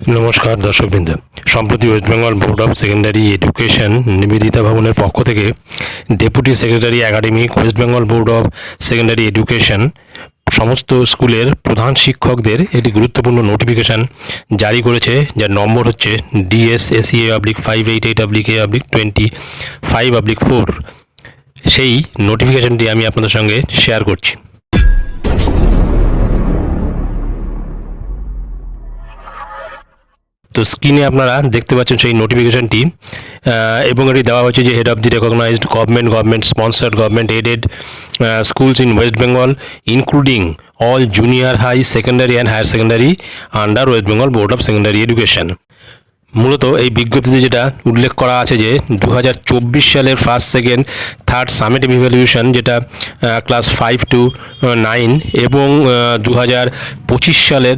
নমস্কার দর্শকবৃন্দ। সম্প্রতি West Bengal board of secondary education Nivedita ভবনের পক্ষ থেকে deputy secretary academic West Bengal board of secondary education সমস্ত স্কুলের প্রধান শিক্ষকদের একটি গুরুত্বপূর্ণ নোটিফিকেশান জারি করেছে। যার নম্বর হচ্ছে DS ACA oblique five eight eight oblique A oblique twenty five oblique four সেই নোটিফিকেশানটি আমি আপনাদের সঙ্গে শেয়ার করছি। তো স্ক্রিনে আপনারা দেখতে পাচ্ছেন সেই নোটিফিকেশানটি এবং এটি দেওয়া হয়েছে যে head of the recognized government government sponsored government aided schools in West Bengal including all junior high secondary and higher secondary under West Bengal board of secondary education মূলত এই বিজ্ঞপ্তিতে যেটা উল্লেখ করা আছে যে দু হাজার চব্বিশ সালের first second third summative evaluation যেটা ক্লাস ফাইভ টু নাইন এবং দু হাজার পঁচিশ সালের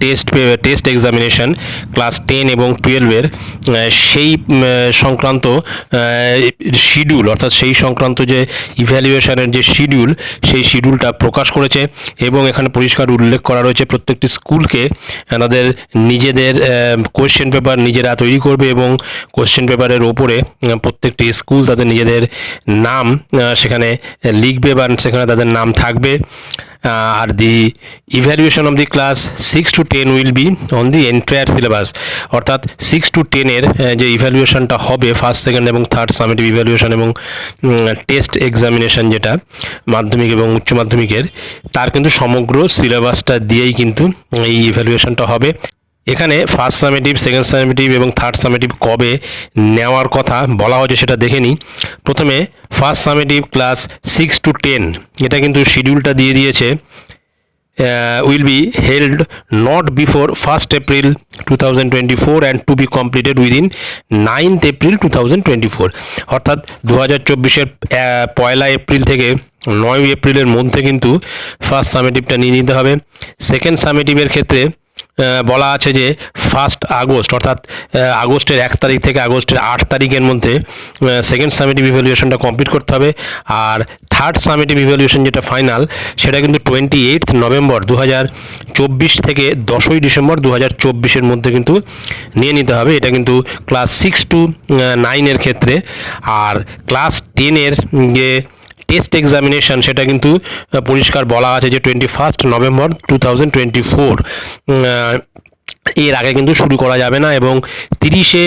test test examination class ten এবং টুয়েলভের সেই সংক্রান্ত শিডিউল অর্থাৎ সেই সংক্রান্ত যে ইভ্যালুয়েশনের যে শিডিউল সেই শিডিউলটা প্রকাশ করেছে এবং এখানে পরিষ্কার উল্লেখ করা রয়েছে প্রত্যেকটি স্কুলকে তাদের নিজেদের কোয়েশ্চেন পেপার নিজেরা তৈরি করবে এবং কোশ্চেন পেপারের ওপরে প্রত্যেকটি স্কুল তাদের নিজেদের নাম সেখানে লিখবে বা সেখানে তাদের নাম থাকবে। আর the evaluation of the class six to ten will be on the entire syllabus অর্থাৎ সিক্স টু টেনের যে ইভ্যালুয়েশনটা হবে ফার্স্ট সেকেন্ড এবং থার্ড সামিটিভ ইভ্যালুয়েশন এবং টেস্ট এক্সামিনেশন যেটা, মাধ্যমিক এবং উচ্চ মাধ্যমিকের, তার কিন্তু সমগ্র সিলেবাসটা দিয়েই কিন্তু এই ইভ্যালুয়েশনটা হবে। এখানে ফার্স্ট সামেটিভ সেকেন্ড সামেটিভ এবং থার্ড সামেটিভ কবে নেওয়ার কথা বলা হয়েছে সেটা দেখে নিই। প্রথমে first summative class six to ten এটা কিন্তু শিডিউলটা দিয়ে দিয়েছে। Will be held not before first April two thousand twenty four and to be completed within ninth April two thousand twenty four অর্থাৎ দু হাজার চব্বিশের পয়লা এপ্রিল থেকে নয় এপ্রিলের মধ্যে কিন্তু ফার্স্ট সামেটিভটা নিয়ে নিতে হবে। সেকেন্ড সামেটিভের ক্ষেত্রে বলা আছে যে ফার্স্ট আগস্ট, অর্থাৎ আগস্টের এক তারিখ থেকে আগস্টের আট তারিখের মধ্যে সেকেন্ড সামিটিভ ইভ্যালুয়েশনটা কমপ্লিট করতে হবে। আর থার্ড সামিটিভ ইভ্যালুয়েশন যেটা ফাইনাল সেটা কিন্তু টোয়েন্টি এইট নভেম্বর দু চব্বিশ থেকে দশই ডিসেম্বর দু হাজার চব্বিশের মধ্যে কিন্তু নিয়ে নিতে হবে। এটা কিন্তু ক্লাস সিক্স টু নাইনের ক্ষেত্রে। আর ক্লাস টেনের যে টেস্ট এক্সামিনেশন, সেটা কিন্তু পরিষ্কার বলা আছে যে twenty first November two twenty four এর আগে কিন্তু শুরু করা যাবে না এবং তিরিশে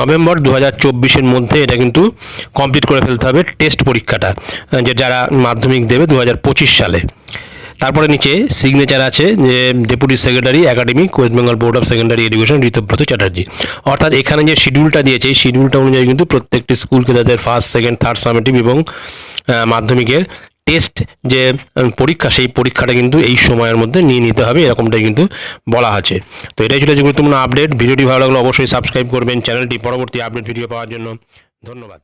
নভেম্বর দু হাজার চব্বিশের মধ্যে এটা কিন্তু কমপ্লিট করে ফেলতে হবে টেস্ট পরীক্ষাটা যে যারা মাধ্যমিক দেবে দু হাজার পঁচিশ সালে। তারপরে নিচে সিগনেচার আছে যে deputy secretary academic West Bengal board of secondary education Ritabrata Chatterjee অর্থাৎ এখানে যে শিডিউলটা দিয়েছে, এই শিডিউলটা অনুযায়ী কিন্তু প্রত্যেকটি স্কুলকে তাদের ফার্স্ট সেকেন্ড থার্ড সামেটিভ এবং মাধ্যমিকের টেস্ট যে পরীক্ষা, সেই পরীক্ষাটা কিন্তু এই সময়ের মধ্যে নিয়ে নিতে হবে, এরকমটাই কিন্তু বলা আছে। তো এটাই ছিল যে গুরুত্বপূর্ণ আপডেট ভিডিওটি ভালো লাগলে অবশ্যই সাবস্ক্রাইব করবেন। চ্যানেলটি পরবর্তী আপডেট ভিডিও পাওয়ার জন্য। ধন্যবাদ।